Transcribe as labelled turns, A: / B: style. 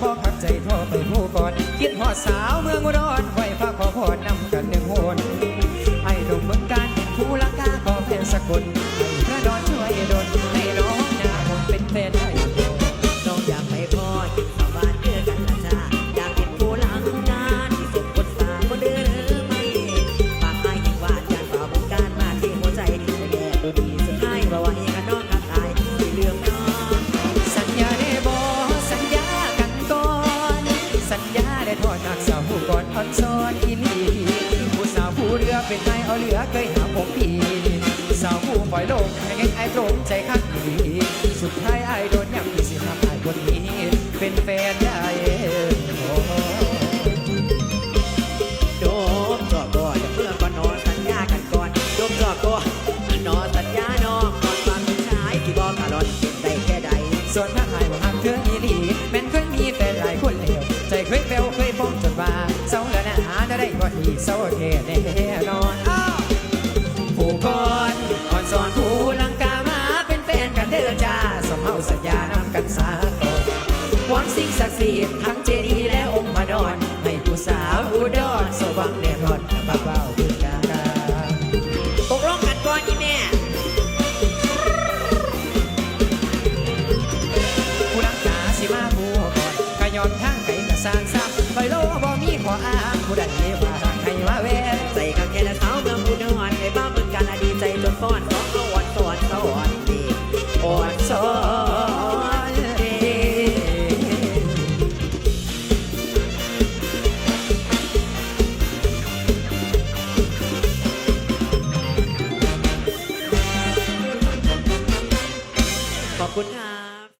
A: พ่พักใจท่อไปผู้ก่อนคิดหอดสาวเมืองร้อนไหว้ฟ้าขอพรนำกันหนึ่งโหนไอ้ดมเมืองการผู้ลังกาขอแผ่นสกุลพระดอนช่วยด ทอดจกสาวผู้กอดพัอนซ้อนอีนีผู้สาวผู้เรือเป็นไงเอาเรือเคยหาผมอีสาวผู้ปล่อยลงให้ไอ้ตรงใจข้างดีสุดท้ายไอ้โดนยับที่สิหักไอ้คนนี้ เป็นแฟนได้
B: โดมจอบก่อนเพื่อก่อนนอนสัญญากันก่อนโดมจอบก่อนนอนสัญญานอนก่อนควานชายที่บอกกะลอนเดแค่ใด
A: ส่วน บ่ดีเศร้าแท้แน่นอนผู้ก่อนอ่อนสอนผู้ลังกามาเป็นแฟนกันเด้อจ้าสมเอาสัญญานำกันสาก่อนวานสิ่งศักดิ์สิทธิ์ทั้งเจดีย์และองค์มานอนให้ผู้สาวอุดอนสว่างแน่นอนบ่าวเบาคือกา
B: ตกลงกันก่อนอีแม่
A: ผู้ลังกาสิมาผู้ก่อนก็ยอมทางไกลก็สร้าง
B: คุณค่ะ